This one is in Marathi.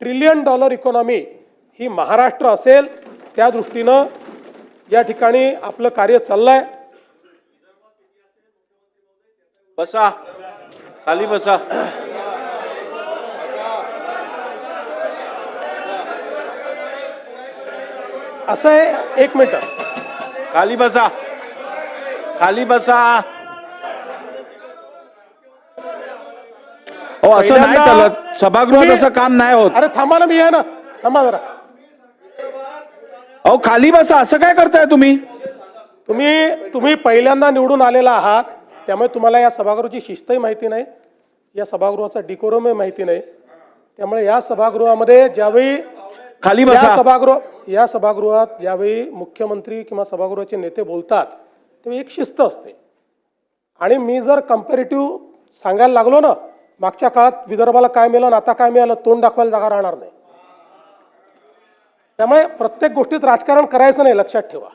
ट्रिलियन डॉलर इकॉनॉमी ही महाराष्ट्र असेल त्या दृष्टीनं या ठिकाणी आपलं कार्य चाललं आहे बसा. खाली बसा. असं आहे एक मिनटं. खाली बसा. खाली बसा. हो असं नाही पहिल्यांदा चालत. सभागृहात असं काम नाही होत. अरे थांबा ना मी आहे ना. थांबा जरा. अहो खाली बसा. असं काय करताय तुम्ही? तुम्ही तुम्ही पहिल्यांदा निवडून आलेला आहात. त्यामुळे तुम्हाला या सभागृहाची शिस्तही माहिती नाही. या सभागृहाचा डिकोरमही माहिती नाही. त्यामुळे या सभागृहामध्ये ज्यावेळी खाली या बसा सभागृह या सभागृहात ज्यावेळी मुख्यमंत्री किंवा सभागृहाचे नेते बोलतात तेव्हा एक शिस्त असते. आणि मी जर कम्पॅरेटिव्ह सांगायला लागलो ना मागच्या काळात विदर्भाला काय मिळालं आता काय मिळालं तोंड दाखवायला जागा राहणार नाही. त्यामुळे प्रत्येक गोष्टीत राजकारण करायचं नाही लक्षात ठेवा.